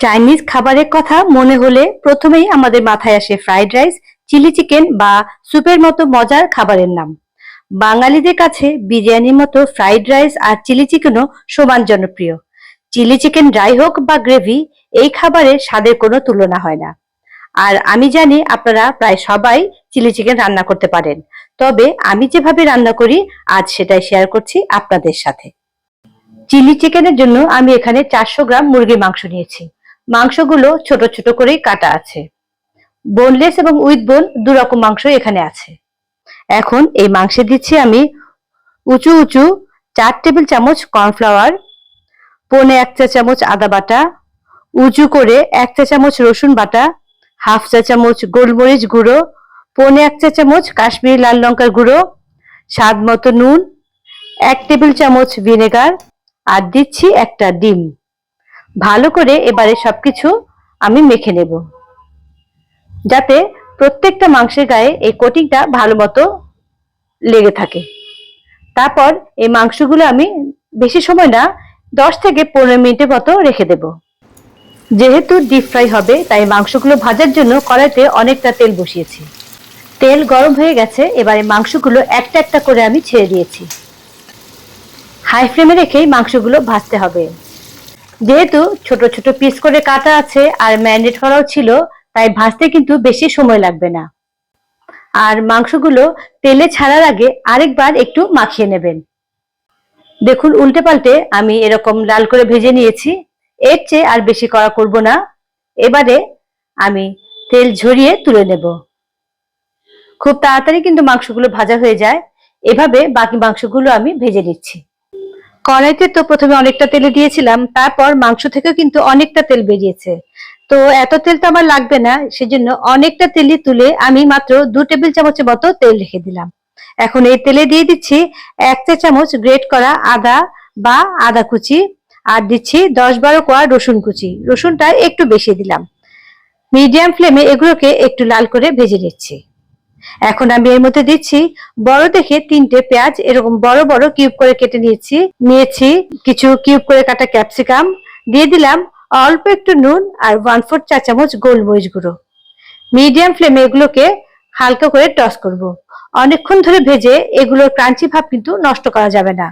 Chinese খাবারের কথা মনে হলে প্রথমেই আমাদের মাথায় আসে ফ্রাইড রাইস চিলি চিকেন বা স্যুপের মতো মজার খাবারের নাম। বাঙালিদের কাছে বিরিয়ানির মতো ফ্রাইড রাইস আর চিলি চিকেনও সমান জনপ্রিয়। চিলি চিকেন ড্রাই হোক বা গ্রেভি এই খাবারের স্বাদের কোনো তুলনা হয় না। আর আমি জানি আপনারা প্রায় সবাই চিলি চিকেন রান্না করতে পারেন। তবে আমি যেভাবে রান্না করি, আজ সেটাই শেয়ার করছি আপনাদের সাথে। চিলি চিকেনের জন্য আমি এখানে চারশো গ্রাম মুরগির মাংস নিয়েছি। মাংসগুলো ছোট ছোট করেই কাটা আছে। বোনলেস এবং উইথ বোন দু রকম মাংস এখানে আছে। এখন এই মাংসে দিচ্ছি আমি উঁচু উঁচু চার টেবিল চামচ কর্নফ্লাওয়ার পনে এক চা চামচ আদা বাটা, উঁচু করে এক চা চামচ রসুন বাটা, হাফ চা চামচ গোলমরিচ গুঁড়ো, পনে এক চা চামচ কাশ্মীরি লাল লঙ্কার গুঁড়ো, স্বাদ মতো নুন, এক টেবিল চামচ ভিনেগার আর দিচ্ছি একটা ডিম। ভালো করে এবারে সবকিছু আমি মেখে নেব। যাতে প্রত্যেকটা মাংসের গায়ে এই কোটিংটা ভালো মতো লেগে থাকে। তারপর এই মাংসগুলো আমি বেশি সময় না, দশ থেকে পনেরো মিনিটের মতো রেখে দেব। যেহেতু ডিপ ফ্রাই হবে, তাই মাংসগুলো ভাজার জন্য কড়াইতে অনেকটা তেল বসিয়েছি। তেল গরম হয়ে গেছে, এবারে মাংসগুলো একটা একটা করে আমি ছেড়ে দিয়েছি। হাই ফ্লেমে রেখেই মাংসগুলো ভাজতে হবে। যেহেতু ছোট ছোট পিস করে কাটা আছে আর ম্যারিনেট করাও ছিল, তাই ভাজতে কিন্তু বেশি সময় লাগবে না। আর মাংসগুলো তেলে ছাড়ার আগে আরেকবার একটু মাখিয়ে নেবেন। দেখুন উল্টে পাল্টে আমি এরকম লাল করে ভেজে নিয়েছি। এর চেয়ে আর বেশি করা করব না। এবারে আমি তেল ঝরিয়ে তুলে নেব। খুব তাড়াতাড়ি কিন্তু মাংসগুলো ভাজা হয়ে যায়। এভাবে বাকি মাংসগুলো আমি ভেজে নিচ্ছি। কড়াইতে তো প্রথমে অনেকটা তেলে দিয়েছিলাম, তারপর মাংস থেকেও কিন্তু অনেকটা তেল বেরিয়েছে। তো এত তেল তো আমার লাগবে না, সেজন্য অনেকটা তেলই তুলে আমি মাত্র দু টেবিল চামচের মতো তেল রেখে দিলাম। এখন এই তেলে দিয়ে দিচ্ছি এক চা চামচ গ্রেট করা আদা বা আদা কুচি, আর দিচ্ছি দশ বারো কোয়া রসুন কুচি। রসুনটা একটু বেশি দিলাম। মিডিয়াম ফ্লেমে এগুলোকে একটু লাল করে ভেজে নিচ্ছি। এখন আমি এর মধ্যে দিচ্ছি, বড় দেখে তিনটে পেঁয়াজ, এরকম বড় বড় কিউব করে কেটে নিয়েছি নিয়েছি কিছু কিউব করে কাটা ক্যাপসিকাম, দিয়ে দিলাম অল্প একটু নুন আর ওয়ান ফোর চা চামচ গোলমরিচ গুঁড়ো মিডিয়াম ফ্লেমে এগুলোকে হালকা করে টস করব। অনেকক্ষণ ধরে ভেজে এগুলোর ক্রাঞ্চি ভাব কিন্তু নষ্ট করা যাবে না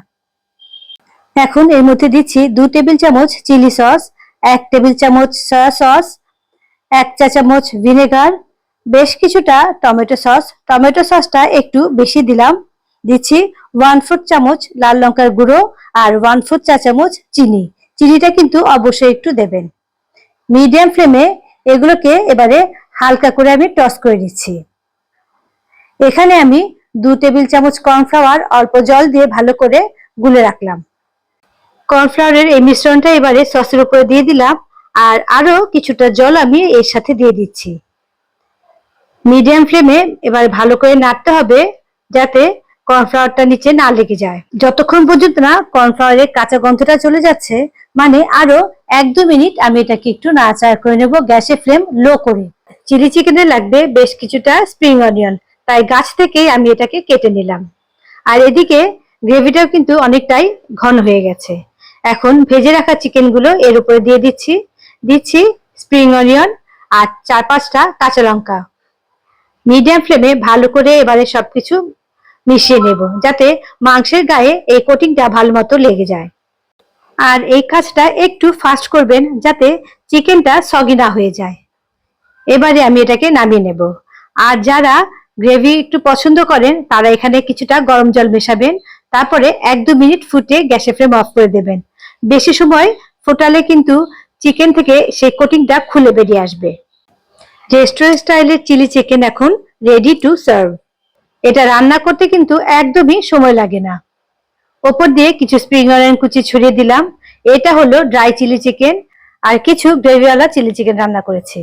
এখন এর মধ্যে দিচ্ছি দু টেবিল চামচ চিলি সস, এক টেবিল চামচ সয়া সস, এক চা চামচ ভিনেগার বেশ কিছুটা টমেটো সস। টমেটো সসটা একটু বেশি দিলাম। দিচ্ছি ওয়ান ফোর চামচ লাল লঙ্কার গুঁড়ো আর ওয়ান ফোর চা চামচ চিনি। চিনিটা কিন্তু অবশ্যই একটু দেবেন। মিডিয়াম ফ্লেমে এগুলোকে এবারে হালকা করে আমি টস করে নিচ্ছি। এখানে আমি দু টেবিল চামচ কর্নফ্লাওয়ার অল্প জল দিয়ে ভালো করে গুলে রাখলাম। কর্নফ্লাওয়ারের এই মিশ্রণটা এবারে সসের উপরে দিয়ে দিলাম। আর আরও কিছুটা জল আমি এর সাথে দিয়ে দিচ্ছি। মিডিয়াম ফ্লেমে এবার ভালো করে নাড়তে হবে যাতে কর্নফ্লাওয়ারটা নিচে না লেগে যায়। যতক্ষণ পর্যন্ত না কর্নফ্লাওয়ারের কাঁচা গন্ধটা চলে যাচ্ছে মানে আরও এক দু মিনিট আমি এটাকে একটু নাড়াচাড়া করে নেব গ্যাসের ফ্লেম লো করে। চিলি চিকেনে লাগবে বেশ কিছুটা স্প্রিং অনিয়ন, তাই গাছ থেকেই আমি এটাকে কেটে নিলাম। আর এদিকে গ্রেভিটাও কিন্তু অনেকটাই ঘন হয়ে গেছে। এখন ভেজে রাখা চিকেনগুলো এর উপরে দিয়ে দিচ্ছি। দিচ্ছি স্প্রিং অনিয়ন আর চার পাঁচটা কাঁচা লঙ্কা। মিডিয়াম ফ্লেমে ভালো করে এবারে সবকিছু মিশিয়ে নেব, যাতে মাংসের গায়ে এই কোটিংটা ভালো মতো লেগে যায়। আর এই কাজটা একটু ফাস্ট করবেন, যাতে চিকেনটা সগি না হয়ে যায়। এবারে আমি এটাকে নামিয়ে নেব। আর যারা গ্রেভি একটু পছন্দ করেন, তারা এখানে কিছুটা গরম জল মেশাবেন, তারপরে এক দু মিনিট ফুটে গ্যাসের ফ্লেম অফ করে দেবেন। বেশি সময় ফোটালে কিন্তু চিকেন থেকে সেই কোটিংটা খুলে বেরিয়ে আসবে। রেস্টুরেন্ট স্টাইলের চিলি চিকেন এখন রেডি টু সার্ভ এটা রান্না করতে কিন্তু একদমই সময় লাগে না। ওপর দিয়ে কিছু স্প্রিং অনিয়ন কুচি ছড়িয়ে দিলাম। এটা হলো ড্রাই চিলি চিকেন আর কিছু গ্রেভিওয়ালা চিলি চিকেন রান্না করেছি।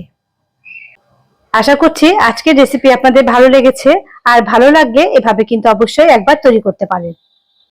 আশা করছি আজকের রেসিপি আপনাদের ভালো লেগেছে। আর ভালো লাগলে এভাবে কিন্তু অবশ্যই একবার তৈরি করতে পারেন।